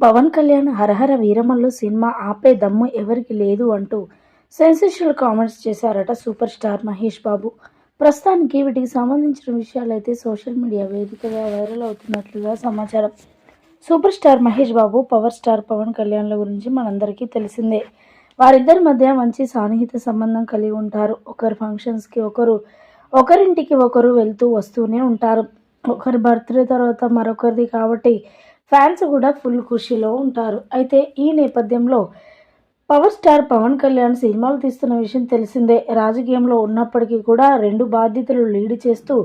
పవన్ కళ్యాణ్ హరహర Veeramallu cinema ఆపే దమ్ము ఎవరికి లేదు అంటూ సెన్సేషనల్ కామెంట్స్ చేశారట సూపర్ స్టార్ మహేష్ బాబు. ప్రస్తుతానికి వీటికి సంబంధించిన విషయాలైతే సోషల్ మీడియా వేదికగా వైరల్ అవుతున్నట్లుగా సమాచారం. Super star Mahesh Babu power star Pawan కళ్యాణ్ల గురించి మనందరికీ తెలిసిందే. వారిద్దరి మధ్య మంచి సాన్నిహిత సంబంధం కలిగి ఉంటారు. ఒకరి ఫంక్షన్స్కి ఒకరు ఒకరింటికి ఒకరు వెళ్తూ వస్తూనే ఉంటారు. ఒకరి బర్త్డే తర్వాత మరొకరిది కాబట్టి ఫ్యాన్స్ కూడా ఫుల్ ఖుషీలో ఉంటారు. అయితే ఈ నేపథ్యంలో పవర్ స్టార్ పవన్ కళ్యాణ్ సినిమాలు తీస్తున్న విషయం తెలిసిందే. రాజకీయంలో ఉన్నప్పటికీ కూడా రెండు బాధ్యతలు లీడ్ చేస్తూ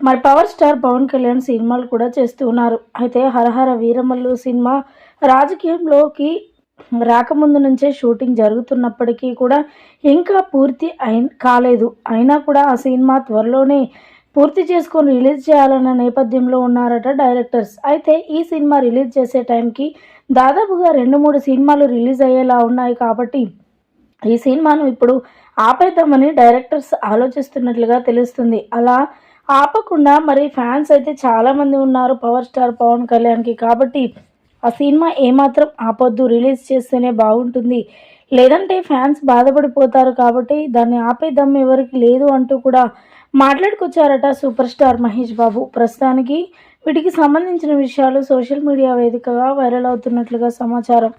మరి పవర్ స్టార్ పవన్ కళ్యాణ్ సినిమాలు కూడా చేస్తూ ఉన్నారు. అయితే హరహర వీరమల్లు సినిమా రాజకీయంలోకి రాకముందు నుంచే షూటింగ్ జరుగుతున్నప్పటికీ కూడా ఇంకా పూర్తి అయి కాలేదు. అయినా కూడా ఆ సినిమా త్వరలోనే పూర్తి చేసుకొని రిలీజ్ చేయాలన్న నేపథ్యంలో ఉన్నారట డైరెక్టర్స్. అయితే ఈ సినిమా రిలీజ్ చేసే టైంకి దాదాపుగా రెండు మూడు సినిమాలు రిలీజ్ అయ్యేలా ఉన్నాయి కాబట్టి ఈ సినిమాను ఇప్పుడు ఆపేద్దామని డైరెక్టర్స్ ఆలోచిస్తున్నట్లుగా తెలుస్తుంది. అలా ఆపకుండా మరి ఫ్యాన్స్ అయితే చాలామంది ఉన్నారు పవర్ స్టార్ పవన్ కళ్యాణ్కి కాబట్టి ఆ సినిమా ఏమాత్రం ఆపొద్దు. రిలీజ్ చేస్తేనే బాగుంటుంది. లేదంటే ఫ్యాన్స్ బాధపడిపోతారు కాబట్టి దాన్ని ఆపేద్దాం ఎవరికి లేదు అంటూ కూడా మాట్లాడుకొచ్చారట సూపర్ స్టార్ మహేష్ బాబు. ప్రస్తుతానికి వీటికి సంబంధించిన విషయాలు సోషల్ మీడియా వేదికగా వైరల్ అవుతున్నట్లుగా సమాచారం.